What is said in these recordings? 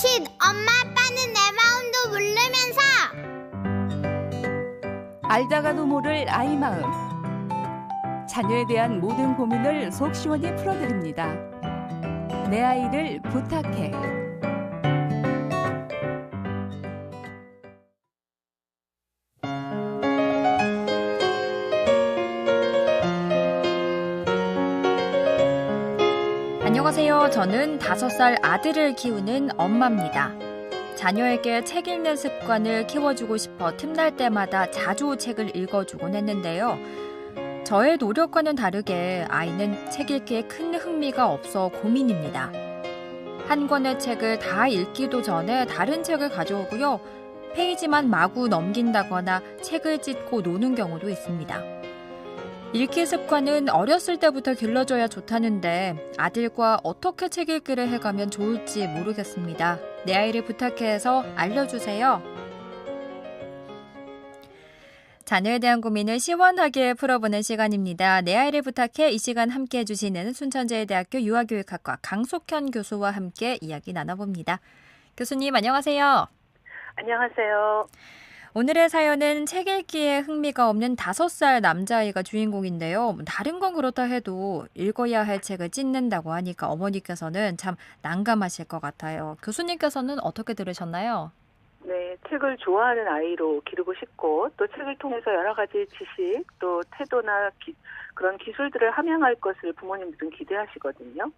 칫 엄마 아빠는 내 마음도 모르면서 알다가도 모를 아이 마음. 자녀에 대한 모든 고민을 속 시원히 풀어드립니다. 내 아이를 부탁해. 안녕하세요. 저는 다섯 살 아들을 키우는 엄마입니다. 자녀에게 책 읽는 습관을 키워주고 싶어 틈날 때마다 자주 책을 읽어주곤 했는데요. 저의 노력과는 다르게 아이는 책 읽기에 큰 흥미가 없어 고민입니다. 한 권의 책을 다 읽기도 전에 다른 책을 가져오고요. 페이지만 마구 넘긴다거나 책을 찢고 노는 경우도 있습니다. 읽기 습관은 어렸을 때부터 길러줘야 좋다는데 아들과 어떻게 책 읽기를 해가면 좋을지 모르겠습니다. 내 아이를 부탁해서 알려주세요. 자녀에 대한 고민을 시원하게 풀어보는 시간입니다. 내 아이를 부탁해 이 시간 함께 해주시는 순천제대학교 유아교육학과 강속현 교수와 함께 이야기 나눠봅니다. 교수님 안녕하세요. 안녕하세요. 오늘의 사연은 책 읽기에 흥미가 없는 다섯 살 남자아이가 주인공인데요. 다른 건 그렇다 해도 읽어야 할 책을 찢는다고 하니까 어머니께서는 참 난감하실 것 같아요. 교수님께서는 어떻게 들으셨나요? 네, 책을 좋아하는 아이로 기르고 싶고 또 책을 통해서 여러 가지 지식 또 태도나 기, 그런 기술들을 함양할 것을 부모님들은 기대하시거든요.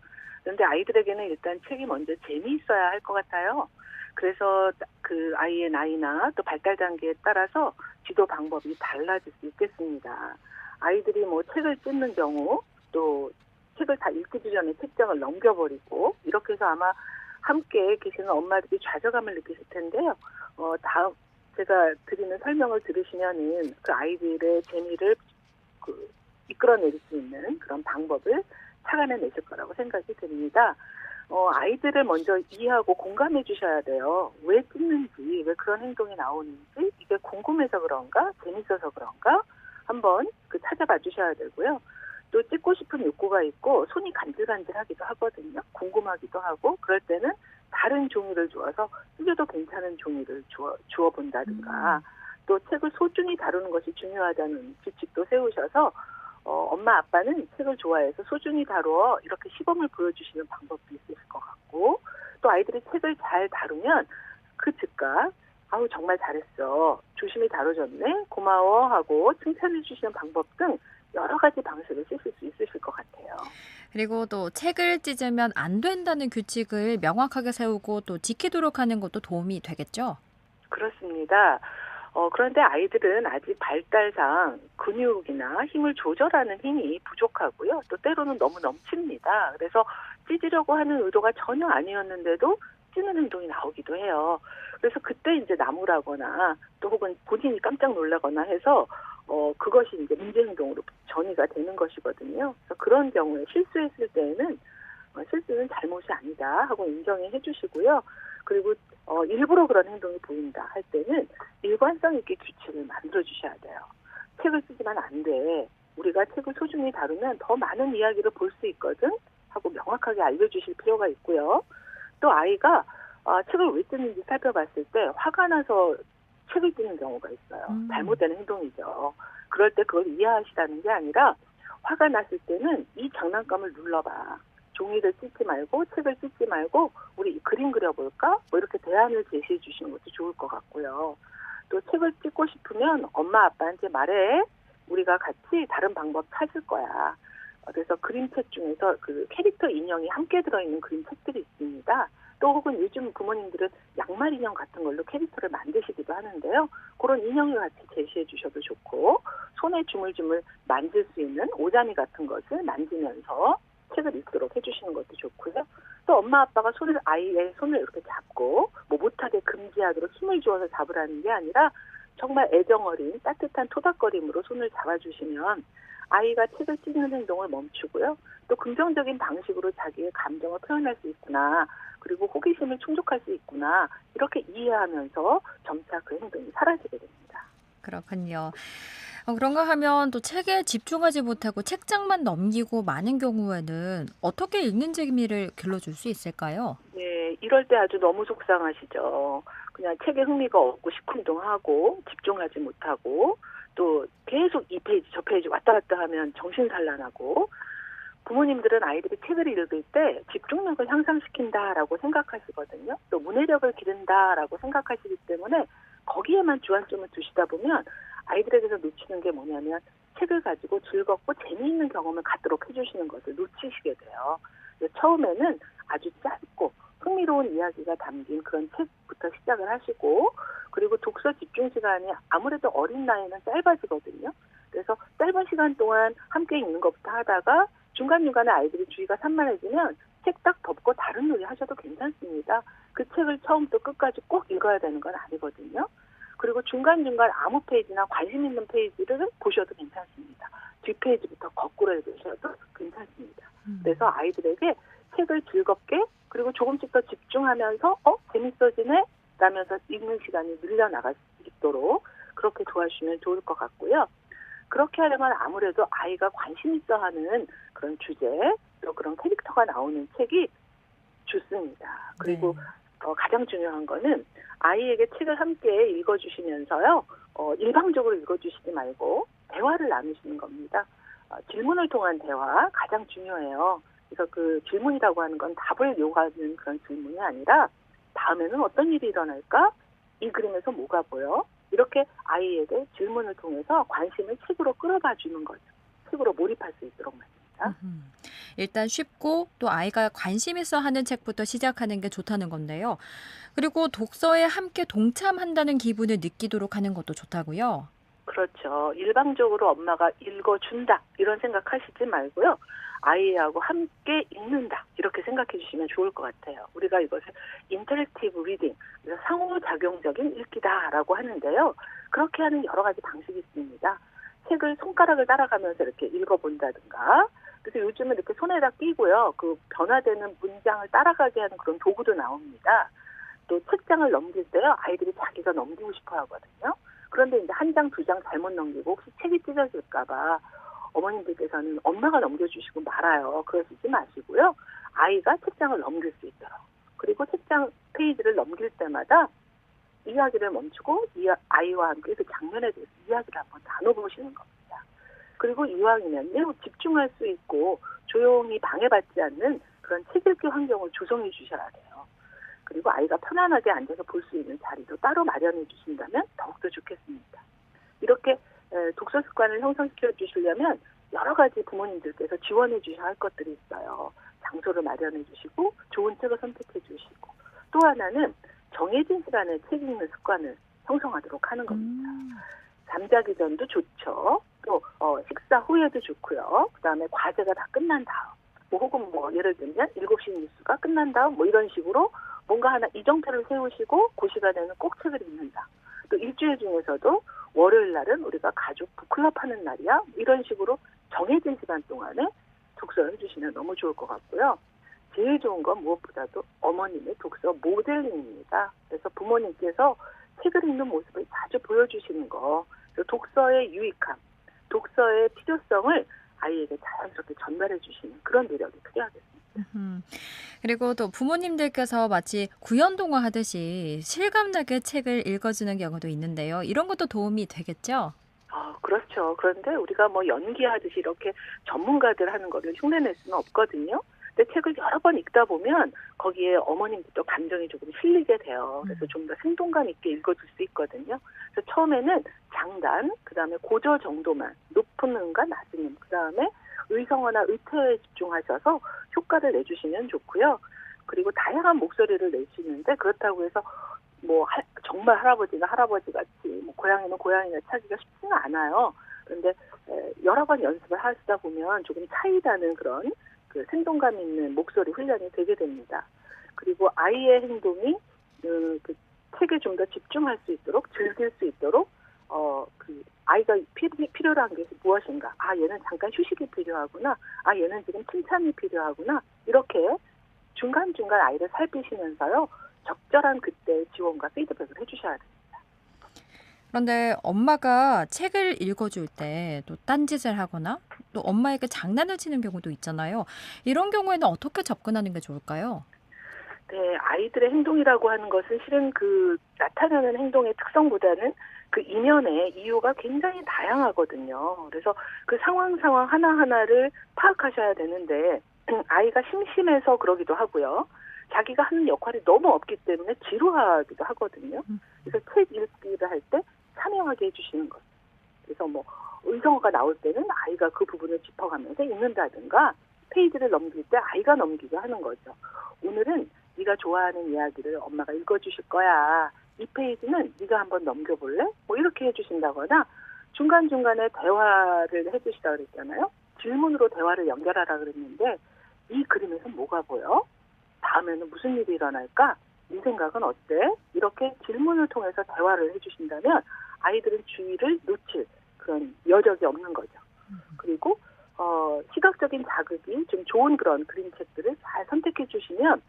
그런데 아이들에게는 일단 책이 먼저 재미있어야 할 것 같아요. 그래서 그 아이의 나이나 또 발달 단계에 따라서 지도 방법이 달라질 수 있겠습니다. 아이들이 뭐 책을 찢는 경우 또 책을 다 읽기 전에 책장을 넘겨버리고 이렇게 해서 아마 함께 계시는 엄마들이 좌절감을 느끼실 텐데요. 어, 다음 제가 드리는 설명을 들으시면은 그 아이들의 재미를 그 이끌어낼 수 있는 그런 방법을 찾아내실 거라고 생각이 듭니다. 어, 아이들을 먼저 이해하고 공감해 주셔야 돼요. 왜 찍는지, 왜 그런 행동이 나오는지, 이게 궁금해서 그런가, 재밌어서 그런가, 한번 그 찾아봐 주셔야 되고요. 또 찍고 싶은 욕구가 있고, 손이 간질간질하기도 하거든요. 궁금하기도 하고, 그럴 때는 다른 종이를 주어서 쓰셔도 괜찮은 종이를 주어, 주어 본다든가, 음. 또 책을 소중히 다루는 것이 중요하다는 규칙도 세우셔서, 어, 엄마 아빠는 책을 좋아해서 소중히 다루어 이렇게 시범을 보여주시는 방법도 있으실 것 같고 또 아이들이 책을 잘 다루면 그 즉각 아우 정말 잘했어 조심히 다뤄졌네 고마워 하고 칭찬해 주시는 방법 등 여러 가지 방식을 쓰실 수 있으실 것 같아요. 그리고 또 책을 찢으면 안 된다는 규칙을 명확하게 세우고 또 지키도록 하는 것도 도움이 되겠죠? 그렇습니다. 어, 그런데 아이들은 아직 발달상 근육이나 힘을 조절하는 힘이 부족하고요. 또 때로는 너무 넘칩니다. 그래서 찢으려고 하는 의도가 전혀 아니었는데도 찢는 행동이 나오기도 해요. 그래서 그때 이제 나무라거나 또 혹은 본인이 깜짝 놀라거나 해서 어, 그것이 이제 문제 행동으로 전이가 되는 것이거든요. 그래서 그런 경우에 실수했을 때에는 어, 실수는 잘못이 아니다 하고 인정해 주시고요. 그리고 어, 일부러 그런 행동이 보인다 할 때는 일관성 있게 규칙을 만들어 주셔야 돼요. 책을 쓰지만 안 돼. 우리가 책을 소중히 다루면 더 많은 이야기를 볼 수 있거든 하고 명확하게 알려주실 필요가 있고요. 또 아이가 어, 책을 왜 쓰는지 살펴봤을 때 화가 나서 책을 쓰는 경우가 있어요. 음. 잘못된 행동이죠. 그럴 때 그걸 이해하시라는 게 아니라 화가 났을 때는 이 장난감을 눌러봐. 종이를 찢지 말고 책을 찢지 말고 우리 그림 그려볼까? 뭐 이렇게 대안을 제시해 주시는 것도 좋을 것 같고요. 또 책을 찢고 싶으면 엄마 아빠한테 말해. 우리가 같이 다른 방법 찾을 거야. 그래서 그림책 중에서 그 캐릭터 인형이 함께 들어있는 그림책들이 있습니다. 또 혹은 요즘 부모님들은 양말 인형 같은 걸로 캐릭터를 만드시기도 하는데요. 그런 인형을 같이 제시해 주셔도 좋고 손에 주물주물 만질 수 있는 오자미 같은 것을 만지면서 책을 읽도록 해주시는 것도 좋고요. 또 엄마 아빠가 손을 아이의 손을 이렇게 잡고 뭐 못하게 금지하도록 힘을 주어서 잡으라는 게 아니라 정말 애정 어린 따뜻한 토닥거림으로 손을 잡아주시면 아이가 책을 찢는 행동을 멈추고요. 또 긍정적인 방식으로 자기의 감정을 표현할 수 있구나. 그리고 호기심을 충족할 수 있구나. 이렇게 이해하면서 점차 그 행동이 사라지게 됩니다. 그렇군요. 어, 그런가 하면 또 책에 집중하지 못하고 책장만 넘기고 많은 경우에는 어떻게 읽는 재미를 길러줄 수 있을까요? 네, 네, 이럴 때 아주 너무 속상하시죠. 그냥 책에 흥미가 없고 시큰둥하고 집중하지 못하고 또 계속 이 페이지 저 페이지 왔다 갔다 하면 정신산란하고 부모님들은 아이들이 책을 읽을 때 집중력을 향상시킨다라고 생각하시거든요. 또 문해력을 기른다라고 생각하시기 때문에 거기에만 주안점을 두시다 보면 아이들에게서 놓치는 게 뭐냐면 책을 가지고 즐겁고 재미있는 경험을 갖도록 해주시는 것을 놓치시게 돼요. 처음에는 아주 짧고 흥미로운 이야기가 담긴 그런 책부터 시작을 하시고 그리고 독서 집중 시간이 아무래도 어린 나이는 짧아지거든요. 그래서 짧은 시간 동안 함께 읽는 것부터 하다가 중간중간에 아이들이 주의가 산만해지면 책 딱 덮고 다른 놀이 하셔도 괜찮습니다. 그 책을 처음부터 끝까지 꼭 읽어야 되는 건 아니거든요. 그리고 중간중간 아무 페이지나 관심 있는 페이지를 보셔도 괜찮습니다. 뒷페이지부터 거꾸로 읽으셔도 괜찮습니다. 그래서 아이들에게 책을 즐겁게 그리고 조금씩 더 집중하면서 어 재밌어지네 라면서 읽는 시간이 늘려나갈 수 있도록 그렇게 도와주시면 좋을 것 같고요. 그렇게 하려면 아무래도 아이가 관심 있어 하는 그런 주제 또 그런 캐릭터가 나오는 책이 좋습니다. 그리고 어, 가장 중요한 거는 아이에게 책을 함께 읽어주시면서요, 어, 일방적으로 읽어주시지 말고 대화를 나누시는 겁니다. 어, 질문을 통한 대화 가장 중요해요. 그래서 그 질문이라고 하는 건 답을 요구하는 그런 질문이 아니라 다음에는 어떤 일이 일어날까? 이 그림에서 뭐가 보여? 이렇게 아이에게 질문을 통해서 관심을 책으로 끌어봐 주는 거죠. 책으로 몰입할 수 있도록 말입니다. 음. 일단 쉽고 또 아이가 관심 있어 하는 책부터 시작하는 게 좋다는 건데요. 그리고 독서에 함께 동참한다는 기분을 느끼도록 하는 것도 좋다고요. 그렇죠. 일방적으로 엄마가 읽어준다 이런 생각하시지 말고요. 아이하고 함께 읽는다 이렇게 생각해 주시면 좋을 것 같아요. 우리가 이것을 인터랙티브 리딩, 상호작용적인 읽기다라고 하는데요. 그렇게 하는 여러 가지 방식이 있습니다. 책을 손가락을 따라가면서 이렇게 읽어본다든가. 그래서 요즘은 이렇게 손에다 끼고요. 그 변화되는 문장을 따라가게 하는 그런 도구도 나옵니다. 또 책장을 넘길 때요. 아이들이 자기가 넘기고 싶어 하거든요. 그런데 이제 한 장, 두 장 잘못 넘기고 혹시 책이 찢어질까봐 어머님들께서는 엄마가 넘겨주시고 말아요. 그러시지 마시고요. 아이가 책장을 넘길 수 있도록. 그리고 책장 페이지를 넘길 때마다 이야기를 멈추고 이 아이와 함께 그 장면에 대해서 이야기를 한번 나눠보시는 겁니다. 그리고 이왕이면요 집중할 수 있고 조용히 방해받지 않는 그런 책 읽기 환경을 조성해 주셔야 돼요. 그리고 아이가 편안하게 앉아서 볼 수 있는 자리도 따로 마련해 주신다면 더욱더 좋겠습니다. 이렇게 독서 습관을 형성시켜 주시려면 여러 가지 부모님들께서 지원해 주셔야 할 것들이 있어요. 장소를 마련해 주시고 좋은 책을 선택해 주시고 또 하나는 정해진 시간에 책 읽는 습관을 형성하도록 하는 겁니다. 음. 잠자기 전도 좋죠. 또 어, 식사 후에도 좋고요. 그다음에 과제가 다 끝난 다음, 뭐 혹은 뭐 예를 들면 7시 뉴스가 끝난 다음 뭐 이런 식으로 뭔가 하나 이정표를 세우시고 그 시간에는 꼭 책을 읽는다. 또 일주일 중에서도 월요일 날은 우리가 가족 북클럽 하는 날이야. 이런 식으로 정해진 시간 동안에 독서를 해주시면 너무 좋을 것 같고요. 제일 좋은 건 무엇보다도 어머님의 독서 모델링입니다. 그래서 부모님께서 책을 읽는 모습을 자주 보여주시는 거, 독서의 유익함, 독서의 필요성을 아이에게 자연스럽게 전달해 주시는 그런 노력이 필요하겠습니다. 음. 그리고 또 부모님들께서 마치 구연동화 하듯이 실감나게 책을 읽어주는 경우도 있는데요. 이런 것도 도움이 되겠죠? 아, 그렇죠. 그런데 우리가 뭐 연기하듯이 이렇게 전문가들 하는 거를 흉내낼 수는 없거든요. 근데 책을 여러 번 읽다 보면 거기에 어머님도 감정이 조금 실리게 돼요. 그래서 좀 더 생동감 있게 읽어줄 수 있거든요. 그래서 처음에는 장단, 그 다음에 고저 정도만, 높은 음과 낮은 음, 그 다음에 의성어나 의태에 집중하셔서 효과를 내주시면 좋고요. 그리고 다양한 목소리를 내시는데 그렇다고 해서 뭐 하, 정말 할아버지가 할아버지 같이 뭐 고양이는 고양이가 차기가 쉽지는 않아요. 그런데 에, 여러 번 연습을 하시다 보면 조금 차이나는 그런 그 생동감 있는 목소리 훈련이 되게 됩니다. 그리고 아이의 행동이 그, 그 책에 좀 더 집중할 수 있도록 즐길 수 있도록 어그 아이가 피, 필요로 한게 무엇인가? 아 얘는 잠깐 휴식이 필요하구나. 아 얘는 지금 칭찬이 필요하구나. 이렇게 중간 중간 아이를 살피시면서요 적절한 그때 지원과 피드백을 해주셔야 돼요. 그런데 엄마가 책을 읽어줄 때 또 딴짓을 하거나 또 엄마에게 장난을 치는 경우도 있잖아요. 이런 경우에는 어떻게 접근하는 게 좋을까요? 네, 아이들의 행동이라고 하는 것은 실은 그 나타나는 행동의 특성보다는 그 이면의 이유가 굉장히 다양하거든요. 그래서 그 상황 상황 하나하나를 파악하셔야 되는데 아이가 심심해서 그러기도 하고요. 자기가 하는 역할이 너무 없기 때문에 지루하기도 하거든요. 그래서 책 읽기를 할 때 참여하게 해주시는 거죠. 그래서 뭐 의성어가 나올 때는 아이가 그 부분을 짚어가면서 읽는다든가 페이지를 넘길 때 아이가 넘기게 하는 거죠. 오늘은 네가 좋아하는 이야기를 엄마가 읽어주실 거야. 이 페이지는 네가 한번 넘겨볼래? 뭐 이렇게 해주신다거나 중간중간에 대화를 해주시다 그랬잖아요. 질문으로 대화를 연결하라 그랬는데 이 그림에서 뭐가 보여? 다음에는 무슨 일이 일어날까? 네 생각은 어때? 이렇게 질문을 통해서 대화를 해주신다면 아이들은 주의를 놓칠 그런 여력이 없는 거죠. 그리고 어, 시각적인 자극이 좀 좋은 그런 그림책들을 잘 선택해 주시면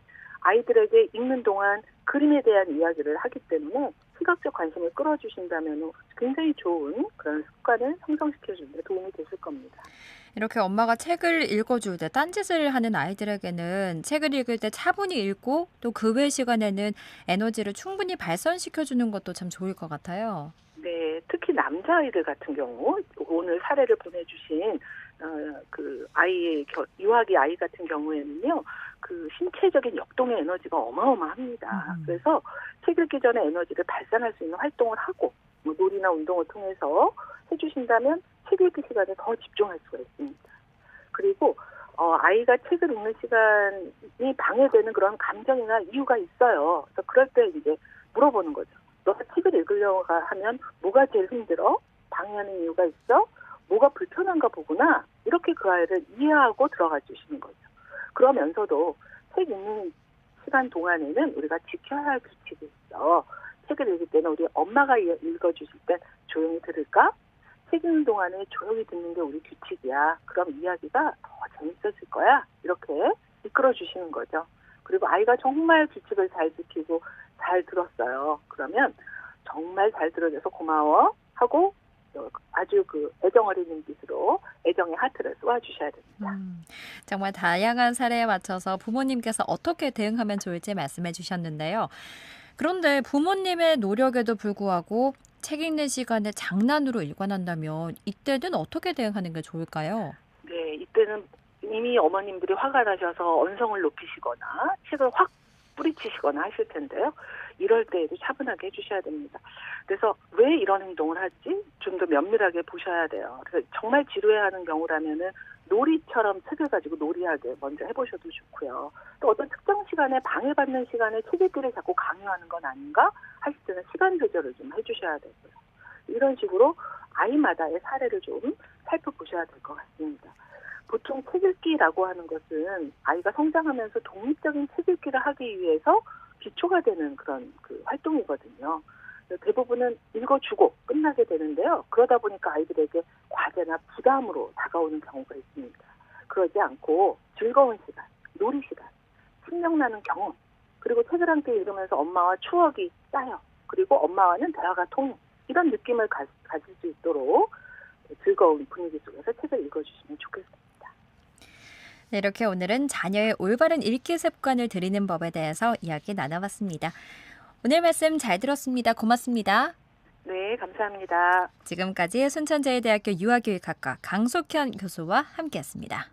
아이들에게 읽는 동안 그림에 대한 이야기를 하기 때문에 시각적 관심을 끌어주신다면 굉장히 좋은 그런 습관을 형성시켜 주는 데 도움이 되실 겁니다. 이렇게 엄마가 책을 읽어줄 때 딴짓을 하는 아이들에게는 책을 읽을 때 차분히 읽고 또 그 외 시간에는 에너지를 충분히 발산시켜주는 것도 참 좋을 것 같아요. 네, 특히 남자아이들 같은 경우 오늘 사례를 보내주신 어, 그 아이의 겨, 유아기 아이 같은 경우에는요, 그 신체적인 역동의 에너지가 어마어마합니다. 음. 그래서 책 읽기 전에 에너지를 발산할 수 있는 활동을 하고 뭐 놀이나 운동을 통해서 해주신다면 책 읽기 시간에 더 집중할 수가 있습니다. 그리고 어, 아이가 책을 읽는 시간이 방해되는 그런 감정이나 이유가 있어요. 그래서 그럴 때 이제 물어보는 거죠. 너가 책을 읽으려고 하면 뭐가 제일 힘들어? 방해하는 이유가 있어? 뭐가 불편한가 보구나. 이렇게 그 아이를 이해하고 들어가 주시는 거죠. 그러면서도 책 읽는 시간 동안에는 우리가 지켜야 할 규칙이 있어. 책을 읽을 때는 우리 엄마가 읽어주실 때 조용히 들을까? 책 읽는 동안에 조용히 듣는 게 우리 규칙이야. 그럼 이야기가 더 재밌어질 거야. 이렇게 이끌어 주시는 거죠. 그리고 아이가 정말 규칙을 잘 지키고 잘 들었어요. 그러면 정말 잘 들어줘서 고마워 하고 아주 그 애정 어린 눈빛으로 애정의 하트를 쏘아주셔야 됩니다. 음, 정말 다양한 사례에 맞춰서 부모님께서 어떻게 대응하면 좋을지 말씀해 주셨는데요. 그런데 부모님의 노력에도 불구하고 책 읽는 시간에 장난으로 일관한다면 이때는 어떻게 대응하는 게 좋을까요? 네, 이때는 이미 어머님들이 화가 나셔서 언성을 높이시거나 책을 확 뿌리치시거나 하실 텐데요. 이럴 때에도 차분하게 해주셔야 됩니다. 그래서 왜 이런 행동을 하지? 좀 더 면밀하게 보셔야 돼요. 그래서 정말 지루해하는 경우라면은 놀이처럼 책을 가지고 놀이하게 먼저 해보셔도 좋고요. 또 어떤 특정 시간에 방해받는 시간에 책 읽기를 자꾸 강요하는 건 아닌가 하실 때는 시간 조절을 좀 해주셔야 되고요. 이런 식으로 아이마다의 사례를 좀 살펴보셔야 될 것 같습니다. 보통 책 읽기라고 하는 것은 아이가 성장하면서 독립적인 책 읽기를 하기 위해서 기초가 되는 그런 그 활동이거든요. 대부분은 읽어주고 끝나게 되는데요. 그러다 보니까 아이들에게 과제나 부담으로 다가오는 경우가 있습니다. 그러지 않고 즐거운 시간, 놀이 시간, 생명나는 경험, 그리고 책을 함께 읽으면서 엄마와 추억이 쌓여, 그리고 엄마와는 대화가 통, 이런 느낌을 가, 가질 수 있도록 즐거운 분위기 속에서 책을 읽어주시면 좋겠습니다. 네, 이렇게 오늘은 자녀의 올바른 읽기 습관을 들이는 법에 대해서 이야기 나눠봤습니다. 오늘 말씀 잘 들었습니다. 고맙습니다. 네, 감사합니다. 지금까지 순천제일대학교 유아교육학과 강석현 교수와 함께했습니다.